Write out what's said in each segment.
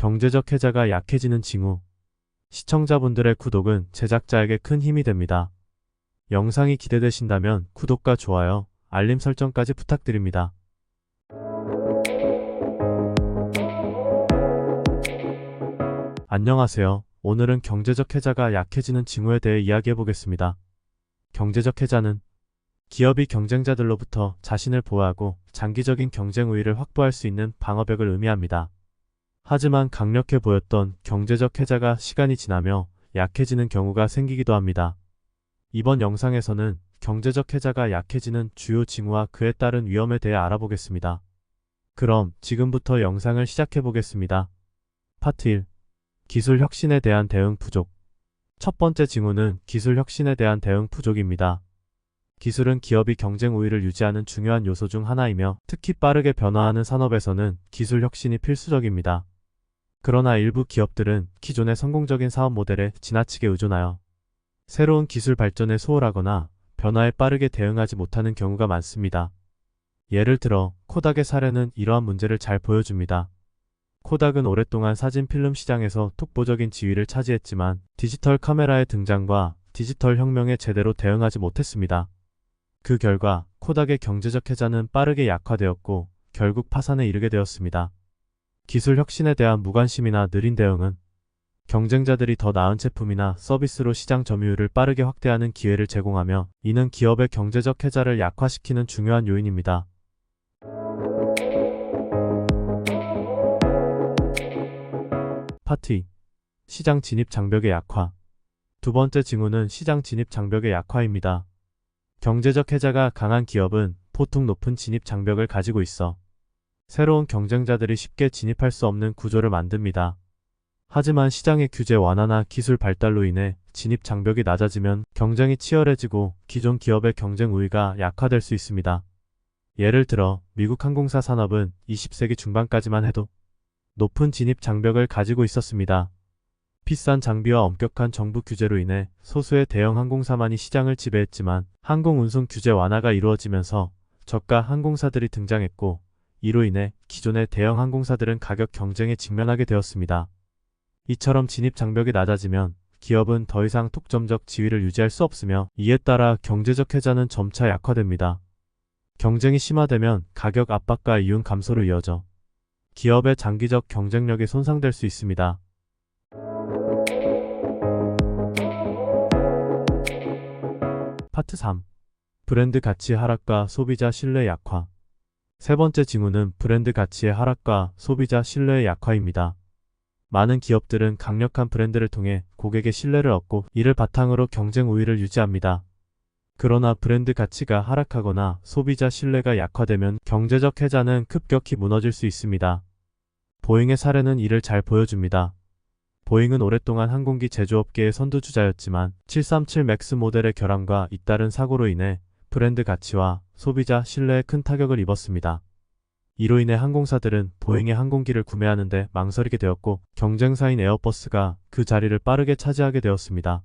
경제적 해자가 약해지는 징후. 시청자분들의 구독은 제작자에게 큰 힘이 됩니다. 영상이 기대되신다면 구독과 좋아요, 알림 설정까지 부탁드립니다. 안녕하세요. 오늘은 경제적 해자가 약해지는 징후에 대해 이야기해 보겠습니다. 경제적 해자는 기업이 경쟁자들로부터 자신을 보호하고 장기적인 경쟁 우위를 확보할 수 있는 방어벽을 의미합니다. 하지만 강력해 보였던 경제적 해자가 시간이 지나며 약해지는 경우가 생기기도 합니다. 이번 영상에서는 경제적 해자가 약해지는 주요 징후와 그에 따른 위험에 대해 알아보겠습니다. 그럼 지금부터 영상을 시작해 보겠습니다. 파트 1. 기술 혁신에 대한 대응 부족. 첫 번째 징후는 기술 혁신에 대한 대응 부족입니다. 기술은 기업이 경쟁 우위를 유지하는 중요한 요소 중 하나이며 특히 빠르게 변화하는 산업에서는 기술 혁신이 필수적입니다. 그러나 일부 기업들은 기존의 성공적인 사업 모델에 지나치게 의존하여 새로운 기술 발전에 소홀하거나 변화에 빠르게 대응하지 못하는 경우가 많습니다. 예를 들어 코닥의 사례는 이러한 문제를 잘 보여줍니다. 코닥은 오랫동안 사진 필름 시장에서 독보적인 지위를 차지했지만 디지털 카메라의 등장과 디지털 혁명에 제대로 대응하지 못했습니다. 그 결과 코닥의 경제적 해자는 빠르게 약화되었고 결국 파산에 이르게 되었습니다. 기술 혁신에 대한 무관심이나 느린 대응은 경쟁자들이 더 나은 제품이나 서비스로 시장 점유율을 빠르게 확대하는 기회를 제공하며 이는 기업의 경제적 해자를 약화시키는 중요한 요인입니다. 파트 2. 시장 진입 장벽의 약화. 두 번째 징후는 시장 진입 장벽의 약화입니다. 경제적 해자가 강한 기업은 보통 높은 진입 장벽을 가지고 있어 새로운 경쟁자들이 쉽게 진입할 수 없는 구조를 만듭니다. 하지만 시장의 규제 완화나 기술 발달로 인해 진입 장벽이 낮아지면 경쟁이 치열해지고 기존 기업의 경쟁 우위가 약화될 수 있습니다. 예를 들어 미국 항공사 산업은 20세기 중반까지만 해도 높은 진입 장벽을 가지고 있었습니다. 비싼 장비와 엄격한 정부 규제로 인해 소수의 대형 항공사만이 시장을 지배했지만 항공 운송 규제 완화가 이루어지면서 저가 항공사들이 등장했고 이로 인해 기존의 대형 항공사들은 가격 경쟁에 직면하게 되었습니다. 이처럼 진입 장벽이 낮아지면 기업은 더 이상 독점적 지위를 유지할 수 없으며 이에 따라 경제적 해자는 점차 약화됩니다. 경쟁이 심화되면 가격 압박과 이윤 감소로 이어져 기업의 장기적 경쟁력이 손상될 수 있습니다. 파트 3. 브랜드 가치 하락과 소비자 신뢰 약화. 세 번째 징후는 브랜드 가치의 하락과 소비자 신뢰의 약화입니다. 많은 기업들은 강력한 브랜드를 통해 고객의 신뢰를 얻고 이를 바탕으로 경쟁 우위를 유지합니다. 그러나 브랜드 가치가 하락하거나 소비자 신뢰가 약화되면 경제적 해자는 급격히 무너질 수 있습니다. 보잉의 사례는 이를 잘 보여줍니다. 보잉은 오랫동안 항공기 제조업계의 선두주자였지만 737 맥스 모델의 결함과 잇따른 사고로 인해 브랜드 가치와 소비자 신뢰에 큰 타격을 입었습니다. 이로 인해 항공사들은 보잉의 항공기를 구매하는데 망설이게 되었고 경쟁사인 에어버스가 그 자리를 빠르게 차지하게 되었습니다.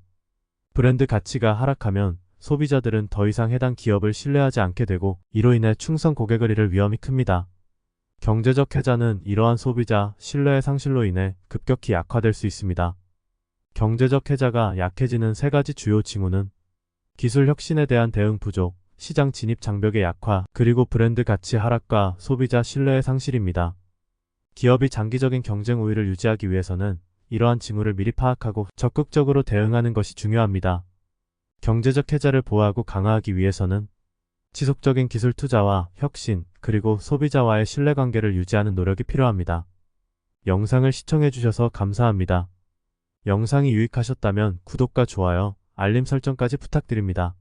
브랜드 가치가 하락하면 소비자들은 더 이상 해당 기업을 신뢰하지 않게 되고 이로 인해 충성 고객을 잃을 위험이 큽니다. 경제적 해자는 이러한 소비자 신뢰의 상실로 인해 급격히 약화될 수 있습니다. 경제적 해자가 약해지는 세 가지 주요 징후는 기술 혁신에 대한 대응 부족, 시장 진입 장벽의 약화, 그리고 브랜드 가치 하락과 소비자 신뢰의 상실입니다. 기업이 장기적인 경쟁 우위를 유지하기 위해서는 이러한 징후를 미리 파악하고 적극적으로 대응하는 것이 중요합니다. 경제적 해자를 보호하고 강화하기 위해서는 지속적인 기술 투자와 혁신, 그리고 소비자와의 신뢰관계를 유지하는 노력이 필요합니다. 영상을 시청해주셔서 감사합니다. 영상이 유익하셨다면 구독과 좋아요, 알림 설정까지 부탁드립니다.